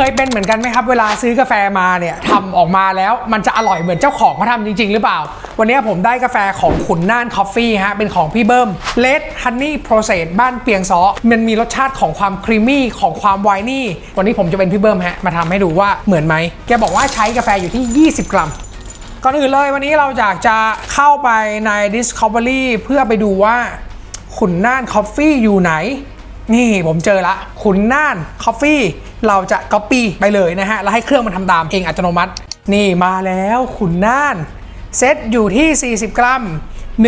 เคยเป็นเหมือนกันไหมครับ เวลาซื้อกาแฟมาเนี่ยทำออกมาแล้วมันจะอร่อยเหมือนเจ้าของเขาทำจริง ๆ หรือเปล่า วันนี้ผมได้กาแฟของขุนน่านคอฟฟี่ฮะเป็นของพี่เบิ้มเลดฮันนี่โปรเซสบ้านเปียงซอมันมีรสชาติของความครีมมี่ของความไวนี่ วันนี้ผมจะเป็นพี่เบิ้มฮะมาทำให้ดูว่าเหมือนไหมแกบอกว่าใช้กาแฟอยู่ที่ 20 กรัมก่อนอื่นเลยวันนี้เราอยากจะเข้าไปใน Discovery เพื่อไปดูว่าขุนน่านคอฟฟี่อยู่ไหน นี่ผมเจอละขุนน่านคอฟฟี่เราจะ copy ไปเลยนะฮะ แล้วให้เครื่องมันทำตามเองอัตโนมัติ นี่มาแล้วขุนน่านเซตอยู่ที่ 40 กรัม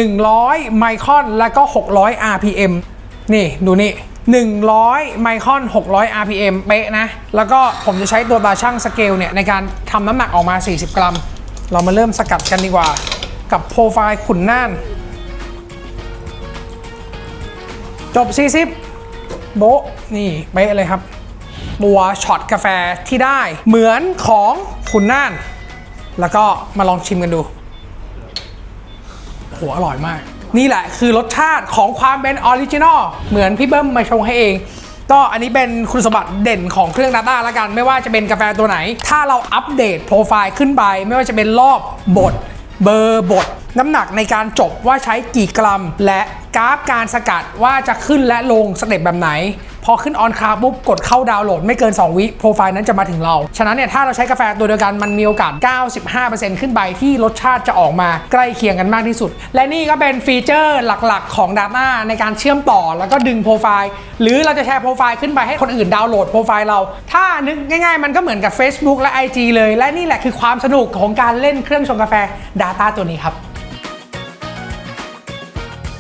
100 ไมครอนแล้วก็ 600 RPM นี่ดูนี่100 ไมครอน 600 RPM เป๊ะนะ แล้วก็ผมจะใช้ตัวตาช่างสเกลเนี่ย ในการทำน้ำหนักออกมา 40 กรัม เรามาเริ่มสกัดกันดีกว่า กับโปรไฟล์ขุนน่าน จบ 40 โบะนี่เป๊ะเลยครับตัวช็อตกาแฟที่ได้เหมือนของขุนน่าน แล้วก็มาลองชิมกันดูโหอร่อยมาก นี่แหละคือรสชาติของความเป็นออริจินอลเหมือนพี่เบิ้มมาชงให้เอง ก็อันนี้เป็นคุณสมบัติเด่นของเครื่อง Data แล้วกัน ไม่ว่าจะเป็นกาแฟตัวไหน ถ้าเราอัปเดตโปรไฟล์ขึ้นไป ไม่ว่าจะเป็นรอบบดเบอร์บดน้ำหนักในการจบว่าใช้กี่กรัมและ กราฟการสกัดว่าจะขึ้นและลงสเต็ปแบบไหน พอขึ้นออนคาปุ๊บกดเข้าดาวน์โหลดไม่เกิน 2 วิโปรไฟล์นั้นจะมาถึงเรา ฉะนั้นเนี่ยถ้าเราใช้กาแฟตัวเดียวกันมันมีโอกาส 95%ขึ้นไปที่รสชาติจะออกมาใกล้เคียงกันมากที่สุด และนี่ก็เป็นฟีเจอร์หลักๆ ของ Data ในการเชื่อมต่อแล้วก็ดึงโปรไฟล์ หรือเราจะแชร์โปรไฟล์ขึ้นไปให้คนอื่นดาวน์โหลดโปรไฟล์เรา ถ้านึกง่ายๆ มันก็เหมือนกับ Facebook และ IG เลย และนี่แหละคือความสนุกของการเล่นเครื่องชงกาแฟ Data ตัวนี้ครับ